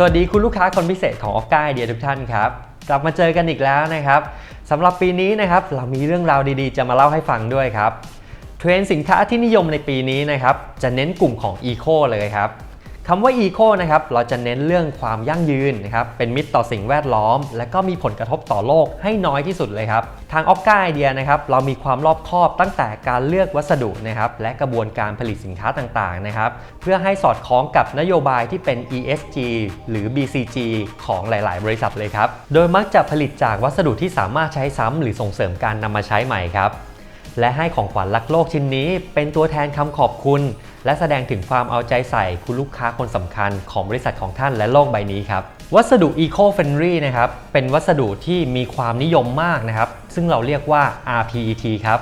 สวัสดีคุณลูกค้าคนพิเศษของออฟก้าไอเดียทุกท่านครับกลับมาเจอกันอีกแล้วนะครับสำหรับปีนี้นะครับเรามีเรื่องราวดีๆ จะมาเล่าให้ฟังด้วยครับเทรนสินค้าที่นิยมในปีนี้นะครับจะเน้นกลุ่มของอีโคเลยครับ คำว่า Eco นะครับเราจะเน้นเรื่องความยั่งยืนนะครับเป็นมิตรต่อสิ่งแวดล้อม และก็มีผลกระทบต่อโลกให้น้อยที่สุดเลยครับ ทางออฟก้าไอเดียนะครับเรามีความรอบคอบตั้งแต่การเลือกวัสดุนะครับและกระบวนการผลิตสินค้าต่างๆนะครับเพื่อให้สอดคล้องกับนโยบายที่เป็น ESG หรือ BCG ของหลาย ๆ บริษัทเลยครับโดยมักจะผลิตจากวัสดุที่สามารถใช้ซ้ำหรือส่งเสริมการนำมาใช้ใหม่ครับและให้ของขวัญรักโลกชิ้นนี้ เป็นตัวแทนคำขอบคุณ และแสดงถึงความเอาใจใส่คุณลูกค้าคนสำคัญของบริษัทของท่านและโลกใบนี้ครับ วัสดุ Eco Friendly นะครับ เป็นวัสดุที่มีความนิยมมากนะครับ ซึ่งเราเรียกว่า RPET ครับ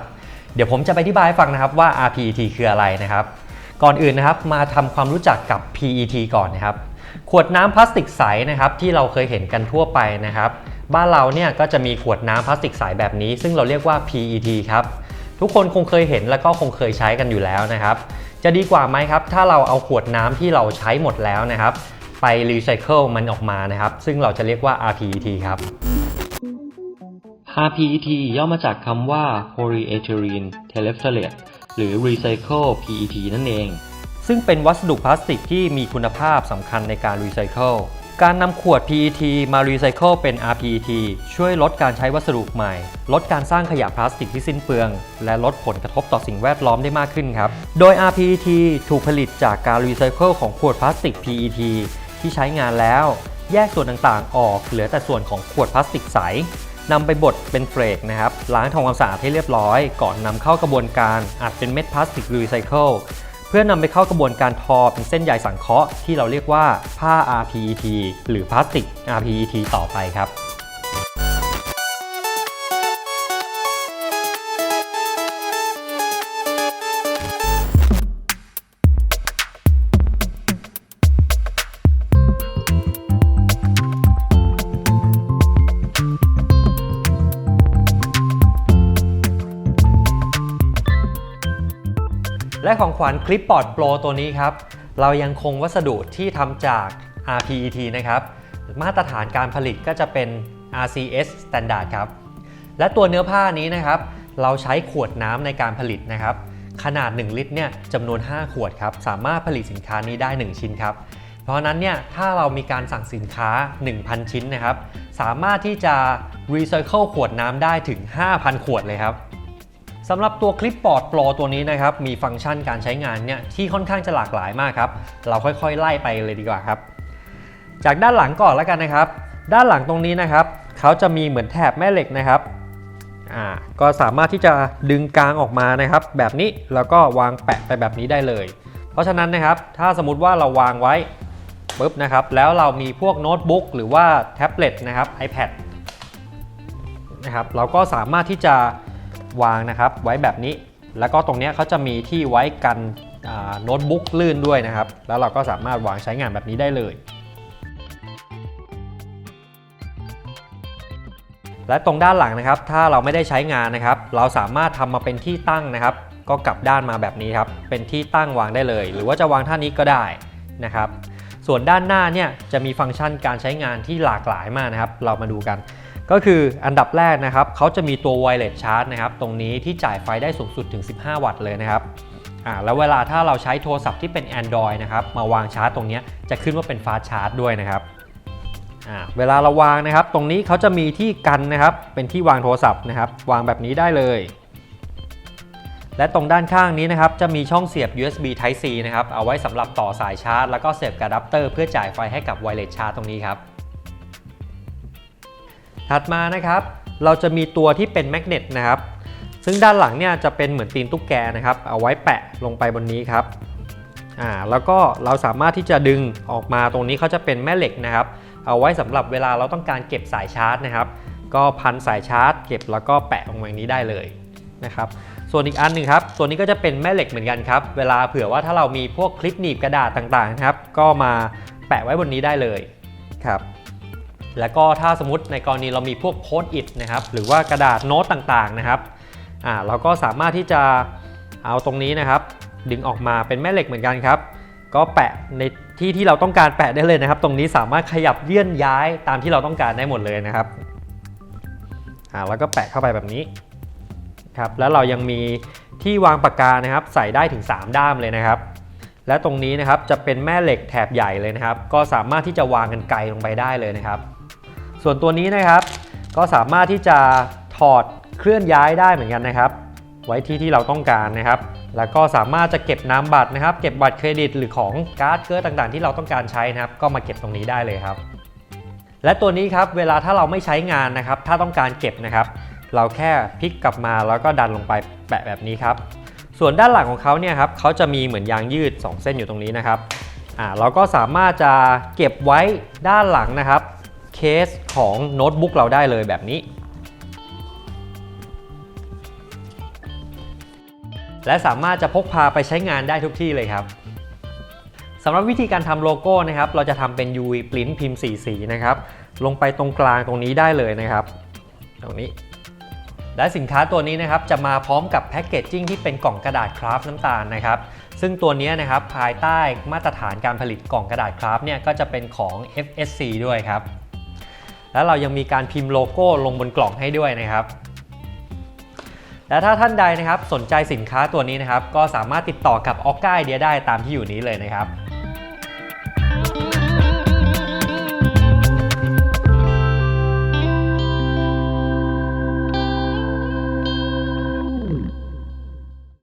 เดี๋ยวผมจะไปอธิบายฟังนะครับว่า RPET คืออะไรนะครับ ก่อนอื่นนะครับมาทำความรู้จักกับ PET ก่อนนะครับ ขวดน้ำพลาสติกใสนะครับที่เราเคยเห็นกันทั่วไปนะครับ บ้านเราเนี่ยก็จะมีขวดน้ำพลาสติกใสแบบนี้ ซึ่งเราเรียกว่า PET ครับ ทุกคนคงเคยเห็นแล้วก็คงเคยใช้กันอยู่แล้วนะครับ จะดีกว่าไหมครับ ถ้าเราเอาขวดน้ำที่เราใช้หมดแล้วนะครับ ไปรีไซเคิลมันออกมานะครับ ซึ่งเราจะเรียกว่า RPET ครับ RPET ย่อมาจากคำว่า polyethylene terephthalate หรือ recycle PET นั่นเอง ซึ่งเป็นวัสดุพลาสติกที่มีคุณภาพสำคัญในการรีไซเคิล การนำขวด PET มารีไซเคิลเป็น RPET ช่วยลดการใช้วัสดุใหม่ ลดการสร้างขยะพลาสติกที่สิ้นเปลือง และลดผลกระทบต่อสิ่งแวดล้อมได้มากขึ้นครับ โดย RPET ถูกผลิตจากการรีไซเคิลของขวดพลาสติก PET ที่ใช้งานแล้ว แยกส่วนต่างๆ ออกเหลือแต่ส่วนของขวดพลาสติกใสนำไปบดเป็นเฟรกนะครับล้างทำความสะอาดให้เรียบร้อย ก่อนนำเข้ากระบวนการอัดเป็นเม็ดพลาสติกรีไซเคิล เพื่อนำไปเข้ากระบวนการทอเป็นเส้นใยสังเคราะห์ที่เราเรียกว่าผ้า RPET หรือพลาสติก RPET ต่อไปครับ และของขวัญคลิปปอดโปรตัวนี้ครับ เรายังคงวัสดุที่ทำจาก RPET นะครับ มาตรฐานการผลิตก็จะเป็น RCS Standard ครับ และตัวเนื้อผ้านี้นะครับ เราใช้ขวดน้ำในการผลิตนะครับ ขนาด 1 ลิตรเนี่ยจำนวน 5 ขวดครับ สามารถผลิตสินค้านี้ได้ 1 ชิ้นครับ เพราะนั้นเนี่ยถ้าเรามีการสั่งสินค้า 1,000 ชิ้นนะครับ สามารถที่จะรีไซเคิลขวดน้ำได้ถึง 5,000 ขวดเลยครับ สำหรับตัวคลิปปอร์ดโปรตัวนี้นะครับ มีฟังก์ชันการใช้งานเนี่ยที่ค่อนข้างจะหลากหลายมากครับ เราค่อยๆ ไล่ไปเลยดีกว่าครับ จากด้านหลังก่อนแล้วกันนะครับ ด้านหลังตรงนี้นะครับ เขาจะมีเหมือนแถบแม่เหล็กนะครับอ่าก็สามารถที่จะดึงกลางออกมานะครับ แบบนี้แล้วก็วางแปะไปแบบนี้ได้เลย เพราะฉะนั้นนะครับ ถ้าสมมติว่าเราวางไว้ปุ๊บนะครับ แล้วเรามีพวกโน้ตบุ๊กหรือว่าแท็บเล็ตนะครับ iPad นะครับ เราก็สามารถที่จะ วางนะครับ ไว้แบบนี้ แล้วก็ตรงนี้เขาจะมีที่ไว้กันโน้ตบุ๊กลื่นด้วยนะครับ แล้วเราก็สามารถวางใช้งานแบบนี้ได้เลยและตรงด้านหลังนะครับ ถ้าเราไม่ได้ใช้งานนะครับ เราสามารถทำมาเป็นที่ตั้งนะครับ ก็กลับด้านมาแบบนี้ครับ เป็นที่ตั้งวางได้เลย หรือว่าจะวางท่านี้ก็ได้นะครับ ส่วนด้านหน้าเนี่ยจะมีฟังก์ชันการใช้งานที่หลากหลายมากนะครับ เรามาดูกัน ก็คืออันดับแรกนะครับเขาจะมีตัว wireless charge นะครับ ตรงนี้ที่จ่ายไฟได้สูงสุดถึง 15 วัตต์เลยนะครับอ่าแล้วเวลาถ้าเราใช้โทรศัพท์ที่เป็น Android นะครับ มาวางชาร์จตรงนี้จะขึ้นว่าเป็น fast charge ด้วยนะครับอ่าเวลาเราวางนะครับ ตรงนี้เขาจะมีที่กันนะครับ เป็นที่วางโทรศัพท์นะครับ วางแบบนี้ได้เลย และตรงด้านข้างนี้นะครับ จะมีช่องเสียบ USB Type C นะครับ เอาไว้สำหรับต่อสายชาร์จ แล้วก็เสียบกับอะแดปเตอร์เพื่อจ่ายไฟให้กับ wireless charge ตรงนี้ครับ ถัดมานะครับ เราจะมีตัวที่เป็นแมกเนตนะครับ ซึ่งด้านหลังเนี่ยจะเป็นเหมือนตีนตุ๊กแกนะครับ เอาไว้แปะลงไปบนนี้ครับอ่าแล้วก็เราสามารถที่จะดึงออกมาตรงนี้เขาจะเป็นแม่เหล็กนะครับ เอาไว้สำหรับเวลาเราต้องการเก็บสายชาร์จนะครับ ก็พันสายชาร์จ เก็บแล้วก็แปะลงมาอย่างนี้ได้เลยนะครับส่วนอีกอันหนึ่งครับ ตัวนี้ก็จะเป็นแม่เหล็กเหมือนกันครับ เวลาเผื่อว่าถ้าเรามีพวกคลิปหนีบกระดาษต่างๆนะครับ ก็มาแปะไว้บนนี้ได้เลยครับ แล้วก็ถ้าสมมติในกรณีเรามีพวกโพสต์อิทนะครับหรือว่ากระดาษโน้ตต่างๆนะครับอ่าเราก็สามารถที่จะเอาตรงนี้นะครับ ดึงออกมาเป็นแม่เหล็กเหมือนกันครับ ก็แปะในที่ที่เราต้องการแปะได้เลยนะครับ ตรงนี้สามารถขยับเลื่อนย้ายตามที่เราต้องการได้หมดเลยนะครับอ่าแล้วก็แปะเข้าไปแบบนี้ครับแล้วเรายังมีที่วางปากกานะครับ ใส่ได้ถึง 3 ด้ามเลยนะครับ และตรงนี้นะครับจะเป็นแม่เหล็กแถบใหญ่เลยนะครับ ก็สามารถที่จะวางกันไกลลงไปได้เลยนะครับ ส่วนตัวนี้นะครับ ก็สามารถที่จะถอดเคลื่อนย้ายได้เหมือนกันนะครับ ไว้ที่ที่เราต้องการนะครับ แล้วก็สามารถจะเก็บน้ำบัตรนะครับ เก็บบัตรเครดิตหรือของการ์ดเกอร์ต่างๆ ที่เราต้องการใช้นะครับ ก็มาเก็บตรงนี้ได้เลยครับ และตัวนี้ครับเวลาถ้าเราไม่ใช้งานนะครับ ถ้าต้องการเก็บนะครับ เราแค่พลิกกลับมาแล้วก็ดันลงไปแปะแบบนี้ครับ ส่วนด้านหลังของเขาเนี่ยครับเขาจะมีเหมือนยางยืด 2 เส้นอยู่ตรงนี้นะครับอ่าเราก็สามารถจะเก็บไว้ด้านหลังนะครับ เคสของโน้ตบุ๊กเราได้เลยแบบนี้ และสามารถจะพกพาไปใช้งานได้ทุกที่เลยครับสำหรับวิธีการทำโลโก้นะครับ เราจะทำเป็น UV print พิมพ์สีสีนะครับ ลงไปตรงกลางตรงนี้ได้เลยนะครับ ตรงนี้ และสินค้าตัวนี้นะครับจะมาพร้อมกับแพ็กเกจจิ้งที่เป็นกล่องกระดาษคราฟต์น้ำตาลนะครับซึ่งตัวนี้นะครับภายใต้มาตรฐานการผลิตกล่องกระดาษคราฟต์เนี่ยก็จะเป็นของ FSC ด้วยครับ แล้วเรายังมีการพิมพ์โลโก้ลงบนกล่องให้ด้วยนะครับ และถ้าท่านใดนะครับสนใจสินค้าตัวนี้นะครับ ก็สามารถติดต่อกับออก้าไอเดียได้ตามที่อยู่นี้เลยนะครับ